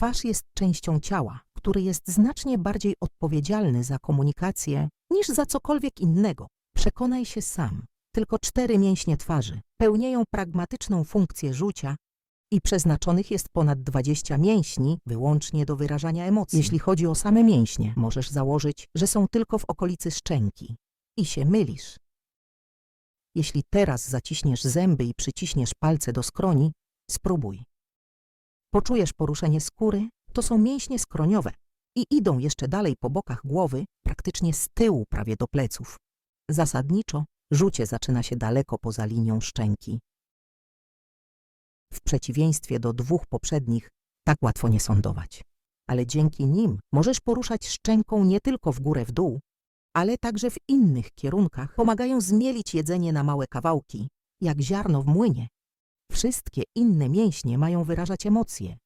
Twarz jest częścią ciała, który jest znacznie bardziej odpowiedzialny za komunikację niż za cokolwiek innego. Przekonaj się sam. Tylko cztery mięśnie twarzy pełnią pragmatyczną funkcję rzucia i przeznaczonych jest ponad 20 mięśni wyłącznie do wyrażania emocji. Jeśli chodzi o same mięśnie, możesz założyć, że są tylko w okolicy szczęki. I się mylisz. Jeśli teraz zaciśniesz zęby i przyciśniesz palce do skroni, spróbuj. Poczujesz poruszenie skóry, to są mięśnie skroniowe i idą jeszcze dalej po bokach głowy, praktycznie z tyłu prawie do pleców. Zasadniczo rzucie zaczyna się daleko poza linią szczęki. W przeciwieństwie do dwóch poprzednich, tak łatwo nie sądować. Ale dzięki nim możesz poruszać szczęką nie tylko w górę w dół, ale także w innych kierunkach pomagają zmielić jedzenie na małe kawałki, jak ziarno w młynie. Wszystkie inne mięśnie mają wyrażać emocje,